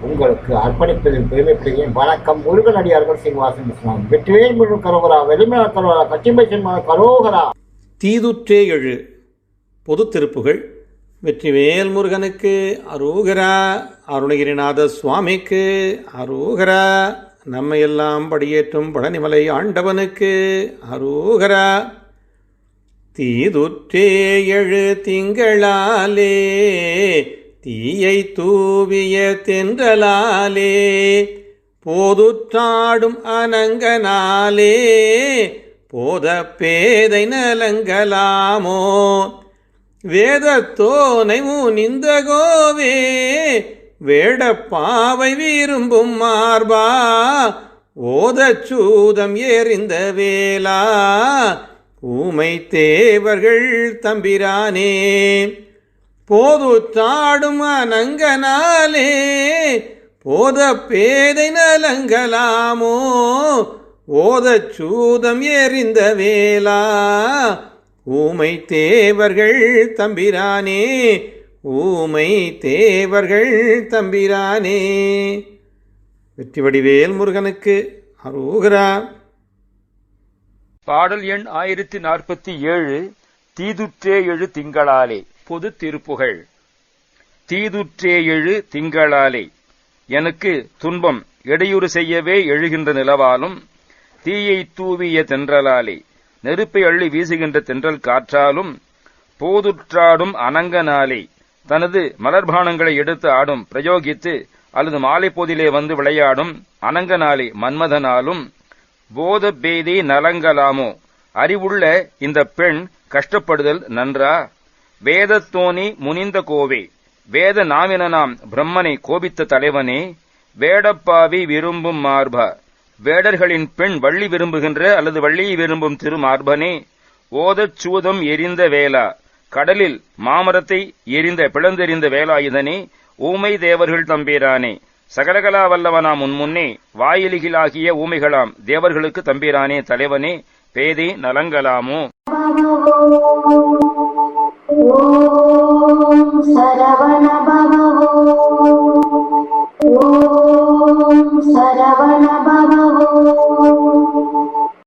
உங்களுக்கு அர்ப்பணிப்பதில் பெருமைப்படுகிறேன் வணக்கம். முருகனடியார்கள் சீனிவாசன் இஸ்லாம் வெற்றிவேல் முழு கரோகரா வெளிமல கரோகரா கச்சிம்பை சின்மா கரோகரா. தீதுற்றே எழு. பொது திருப்புகள். வெற்றிவேல் முருகனுக்கு அரோகரா. அருணகிரிநாத சுவாமிக்கு அரோகரா. நம்மையெல்லாம் படியேற்றும் பழனிமலை ஆண்டவனுக்கு அரோகரா. தீதுற்றே எழு திங்களாலே. தீயை தூவிய தென்றலாலே போதுற்றாடும் அனங்கனாலே போத பேதை நலங்கலாமோ வேதத்தோனை முனிந்த கோவே வேடப்பாவை விரும்பும் மார்பா ஓதச்சூதம் எறிந்த வேலா ஊமை தேவர்கள் தம்பிரானே. போதுற்றாடும் அனங்கனாலே போத பேதை நலங்கலாமோ ஓதச் சூதம் எறிந்த வேலா ஊமை தேவர்கள் தம்பிரானே ஊமை தேவர்கள் தம்பிரானே. வெற்றிவடிவேல் முருகனுக்கு அரோகரா. பாடல் எண் ஆயிரத்தி நாற்பத்தி ஏழு தீதுற்றே எழு திங்களாலே. பொது திருப்புகழ் தீதுற்றே எழு திங்களாலே. எனக்கு துன்பம் இடையூறு செய்யவே எழுகின்ற நிலவாலும் தீயை தூவிய தென்றலாலே. நெருப்பை அள்ளி வீசுகின்ற தென்றல் காற்றாலும் போதுற்றாடும் அனங்கனாலே தனது மலர்பானங்களை எடுத்து ஆடும் பிரயோகித்து அல்லது மாலை போதிலே வந்து விளையாடும் அனங்கனாலே மன்மதனாலும் போத பேதி நலங்கலாமோ அறிவுள்ள இந்த பெண் கஷ்டப்படுதல் நன்றா? வேதத்தோனி முனிந்த கோவே வேத நாவினாம் பிரம்மனை கோபித்த தலைவனே வேடப்பாவி விரும்பும் மார்பா வேடர்களின் பெண் வள்ளி விரும்புகின்ற அல்லது வள்ளியை விரும்பும் திருமார்பனே ஓதச் சூதம் எரிந்த வேளா கடலில் மாமரத்தை எரிந்த பிளந்தெறிந்த வேலாயுதனே ஊமை தேவர்கள் தம்பீரானே சகலகலா வல்லவனாம் உன் முன்னே ஊமைகளாம் தேவர்களுக்கு தம்பீரானே தலைவனே பேதி நலங்களாமோ? சரவண பவோ ஓம் சரவண